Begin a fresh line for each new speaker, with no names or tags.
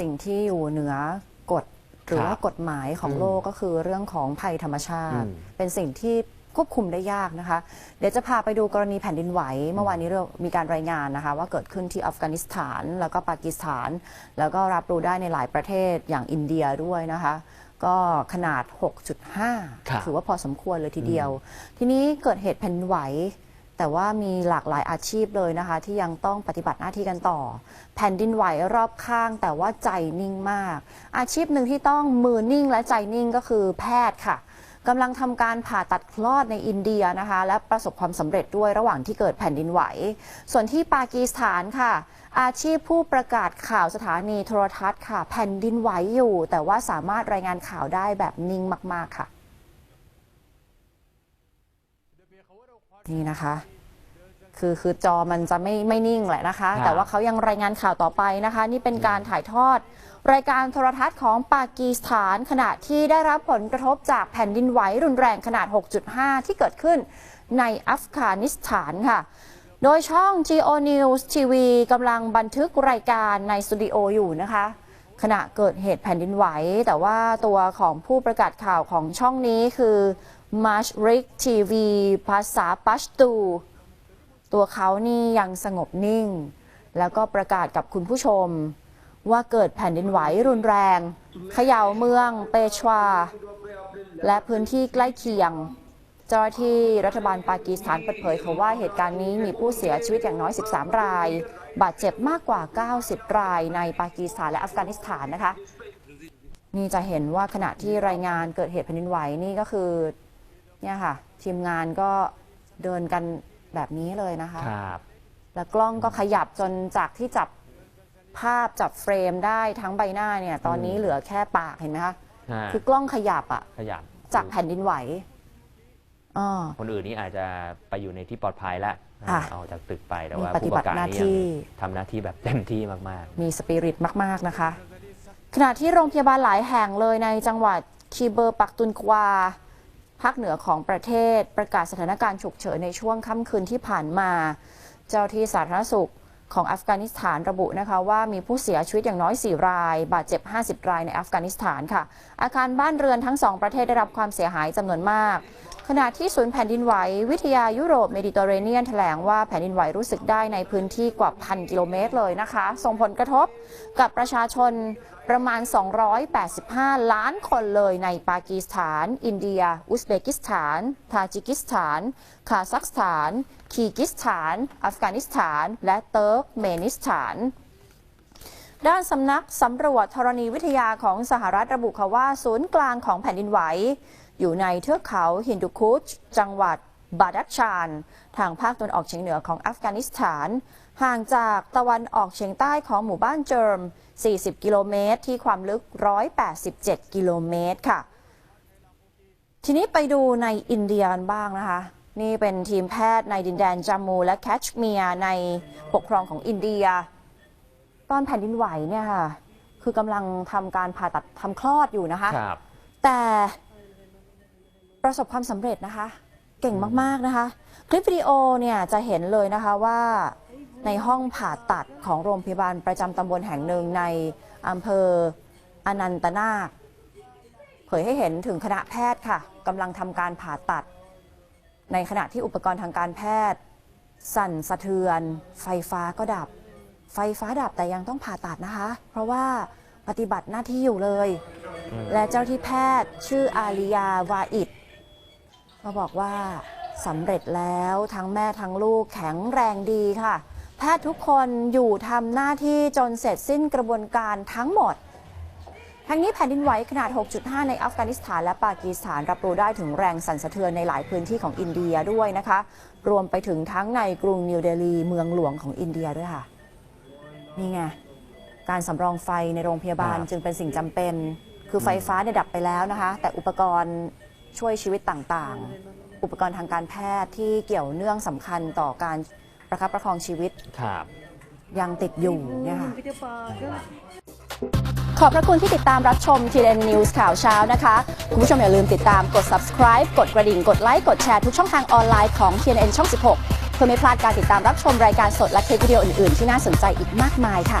สิ่งที่อยู่เหนือกฎหรือว่ากฎหมายของ
อืม
โลกก็คือเรื่องของภัยธรรมชาติ
อืม
เป็นสิ่งที่ควบคุมได้ยากนะคะ เดี๋ยวจะพาไปดูกรณีแผ่นดินไหว เมื่อวานนี้เรามีการรายงานนะคะ ว่าเกิดขึ้นที่อัฟกานิสถาน แล้วก็ปากีสถาน แล้วก็รับรู้ได้ในหลายประเทศอย่างอินเดียด้วยนะคะ ก็ขนาด
ครับ
6.5 ถือว่าพอสมควรเลยทีเดียว ทีนี้เกิดเหตุแผ่นดินไหว แต่ว่ามีหลากหลายอาชีพเลยนะคะ ที่ยังต้องปฏิบัติหน้าที่กันต่อ แผ่นดินไหวรอบข้าง แต่ว่าใจนิ่งมาก อาชีพหนึ่งที่ต้องมือนิ่งและใจนิ่งก็คือแพทย์ค่ะกำลังทำการผ่าตัดคลอดในอินเดียนะคะ และประสบความสำเร็จด้วยระหว่างที่เกิดแผ่นดินไหว ส่วนที่ปากีสถานค่ะ อาชีพผู้ประกาศข่าวสถานีโทรทัศน์ค่ะ แผ่นดินไหวอยู่ แต่ว่าสามารถรายงานข่าวได้แบบนิ่งมาก ๆ ค่ะ นี่นะคะ คือคือจอมันจะไม่ไม่นิ่งแหละนะคะ
ครับ
แต่ว่าเขายังรายงานข่าวต่อไปนะคะ นี่เป็นการถ่ายทอด รายการโทรทัศน์ของปากีสถาน ขณะที่ได้รับผลกระทบจากแผ่นดินไหวรุนแรงขนาด 6.5 ที่เกิดขึ้นในอัฟกานิสถานค่ะ โดยช่อง Geo News TV กำลังบันทึกรายการในสตูดิโออยู่นะคะขณะเกิดเหตุแผ่นดินไหว แต่ว่าตัวของผู้ประกาศข่าวของช่องนี้คือ m a s h r i k TV ภาษาปัชตู ตัวเขานี่ยังสงบนิ่ง แล้วก็ประกาศกับคุณผู้ชม ว่าเกิดแผ่นดินไหวรุนแรงเขย่าเมืองเปชวา และพื้นที่ใกล้เคียง เจ้าหน้าที่รัฐบาลปากีสถานเปิดเผยเขาว่าเหตุการณ์นี้มีผู้เสียชีวิตอย่างน้อย 13 ราย บาดเจ็บมากกว่า 90 รายในปากีสถานและอัฟกานิสถานนะคะ นี่จะเห็นว่าขณะที่รายงานเกิดเหตุแผ่นดินไหวนี่ก็คือเนี่ยค่ะทีมงานก็เดินกัน แบบนี้เลยนะคะ
ครับ
แล้วกล้องก็ขยับจนจากที่จับภาพจับเฟรมได้ทั้งใบหน้าเนี่ย ตอนนี้
อืม
เหลือแค่ปากเห็นไหมคะ
ฮะ
คือกล้องขยับอะ
ขยับ
จากแผ่นดินไหวอ่า
คนอื่นนี่อาจจะไปอยู่ในที่ปลอดภัยแล้ว
ค่ะ
เอาจากตึกไปแต่ว่า
มีปฏิ
ผู้ป
บัติ
ระกาศ
หน้า
นี่
ที่
ยังทำหน้าที่แบบเต็มที่มาก
มีสปิริตมาก ๆ นะคะ ขณะที่โรงพยาบาลหลายแห่งเลยในจังหวัดคีเบอร์ปักตุนกวา ภาคเหนือของประเทศประกาศสถานการณ์ฉุกเฉินในช่วงค่ำคืนที่ผ่านมา เจ้าที่สาธารณสุขของอัฟกานิสถานระบุนะคะว่ามีผู้เสียชีวิตอย่างน้อย 4 ราย บาดเจ็บ 50 รายในอัฟกานิสถานค่ะ อาคารบ้านเรือนทั้งสองประเทศได้รับความเสียหายจำนวนมาก ขณะที่ศูนย์แผ่นดินไหว วิทยายุโรปเมดิเตอร์เรเนียนแถลงว่าแผ่นดินไหวรู้สึกได้ในพื้นที่กว่าพันกิโลเมตรเลยนะคะ ส่งผลกระทบกับประชาชนประมาณ 285 ล้านคนเลยในปากีสถาน อินเดีย อุซเบกิสถาน ทาจิกิสถาน คาซัคสถาน คีกิสถาน อัฟกานิสถาน และเติร์กเมนิสถานด้านสำนักสำรวจธรณีวิทยาของสหรัฐระบุค่ะว่า ศูนย์กลางของแผ่นดินไหว อยู่ในเทือกเขาฮินดูคุช จังหวัดบาดักชาน ทางภาคตะวันออกเฉียงเหนือของอัฟกานิสถาน ห่างจากตะวันออกเฉียงใต้ของหมู่บ้านเจิม 40 กิโลเมตร ที่ความลึก 187 กิโลเมตรค่ะ ทีนี้ไปดูในอินเดียกันบ้างนะคะ นี่เป็นทีมแพทย์ในดินแดนจามูและแคชเมียร์ในปกครองของอินเดีย ตอนแผ่นดินไหวเนี่ยค่ะ คือกำลังทำการผ่าตัดทำคลอดอยู่นะคะ
ๆครับ
แต่ ประสบความสำเร็จนะคะ เก่งมาก ๆ นะคะ คลิปวิดีโอเนี่ยจะเห็นเลยนะคะว่าในห้องผ่าตัดของโรงพยาบาลประจำตำบลแห่งหนึ่งในอำเภออนันตนาคเผยให้เห็นถึงคณะแพทย์ค่ะกำลังทำการผ่าตัด ในขณะที่อุปกรณ์ทางการแพทย์ สั่นสะเทือน ไฟฟ้าก็ดับ ไฟฟ้าดับแต่ยังต้องผ่าตัดนะคะ เพราะว่าปฏิบัติหน้าที่อยู่เลย และเจ้าที่แพทย์ชื่ออาริยาวาอิด ก็บอกว่าสำเร็จแล้วทั้งแม่ทั้งลูกแข็งแรงดีค่ะ แพทย์ทุกคนอยู่ทำหน้าที่จนเสร็จสิ้นกระบวนการทั้งหมด ทั้งนี้แผ่นดินไหวขนาด 6.5 ในอัฟกานิสถานและปากีสถานรับรู้ได้ถึงแรงสั่นสะเทือนในหลายพื้นที่ของอินเดียด้วยนะคะ รวมไปถึงทั้งในกรุงนิวเดลีเมืองหลวงของอินเดียด้วยค่ะ นี่ไงการสำรองไฟในโรงพยาบาลจึงเป็นสิ่งจำเป็น คือไฟฟ้าเนี่ยดับไปแล้วนะคะ แต่อุปกรณ์ ช่วยชีวิตต่างๆ อุปกรณ์ทางการแพทย์ที่เกี่ยวเนื่องสำคัญต่อการประคับประคองชีวิต
ครับ
ยังติดอยู่เนี่ยค่ะขอบพระคุณที่ติดตามรับชม TN News ข่าวเช้านะคะ คุณผู้ชมอย่าลืมติดตามกด subscribe กดกระดิ่ง กดไลค์ กดแชร์ทุกช่องทางออนไลน์ของ TNN ช่อง 16 เพื่อไม่พลาดการติดตามรับชมรายการสดและคลิปวิดีโออื่น ๆ ที่น่าสนใจอีกมากมายค่ะ